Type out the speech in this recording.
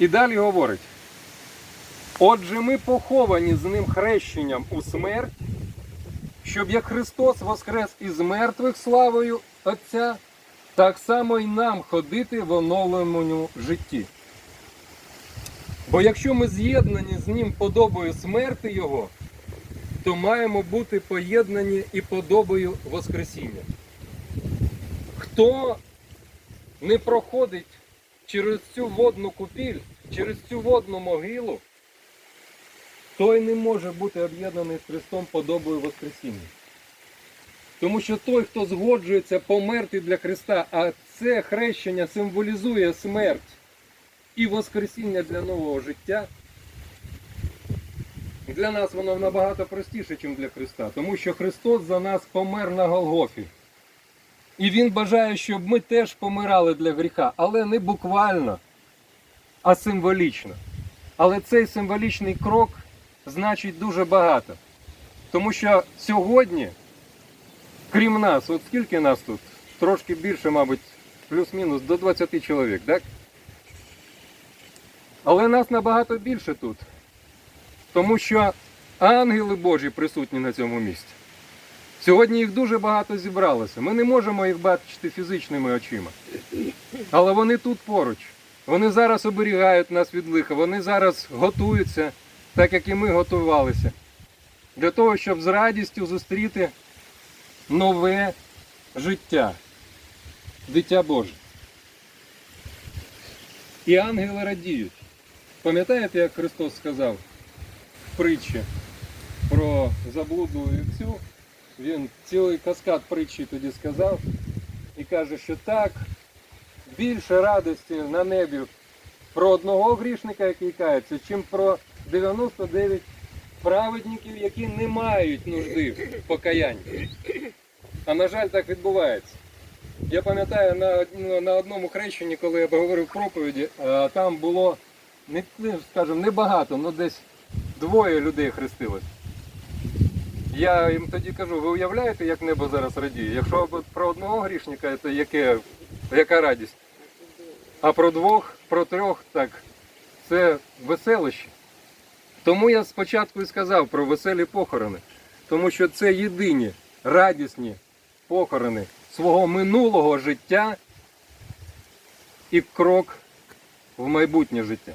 І далі говорить. Отже, ми поховані з ним хрещенням у смерть, щоб як Христос воскрес із мертвих славою Отця, так само і нам ходити в оновленому житті. Бо якщо ми з'єднані з ним подобою смерти Його, то маємо бути поєднані і подобою Воскресіння. Хто не проходить через цю водну купіль, через цю водну могилу, той не може бути об'єднаний з Христом подобою Воскресіння. Тому що той, хто згоджується померти для Христа, а це хрещення символізує смерть і Воскресіння для нового життя, для нас воно набагато простіше, ніж для Христа. Тому що Христос за нас помер на Голгофі. І Він бажає, щоб ми теж помирали для гріха, але не буквально, а символічно. Але цей символічний крок значить дуже багато. Тому що сьогодні, крім нас, от скільки нас тут? Трошки більше, мабуть, плюс-мінус до 20 чоловік, так? Але нас набагато більше тут. Тому що ангели Божі присутні на цьому місці. Сьогодні їх дуже багато зібралося. Ми не можемо їх бачити фізичними очима. Але вони тут поруч. Вони зараз оберігають нас від лиха, вони зараз готуються, так як і ми готувалися, для того, щоб з радістю зустріти нове життя, дитя Боже. І ангели радіють. Пам'ятаєте, як Христос сказав в притчі про заблуду вівцю? Він цілий каскад притчі тоді сказав і каже, що так, більше радості на небі про одного грішника, який кається, чим про 99 праведників, які не мають нужди в покаянні. А на жаль, так відбувається. Я пам'ятаю на, на одному хрещенні, коли я говорив проповіді, там було не скажімо, небагато, але десь двоє людей хрестилось. Я їм тоді кажу, ви уявляєте, як небо зараз радіє? Якщо про одного грішника, це яке, яка радість? А про двох, про трьох, так, це веселище. Тому я спочатку і сказав про веселі похорони. Тому що це єдині радісні похорони свого минулого життя і крок в майбутнє життя.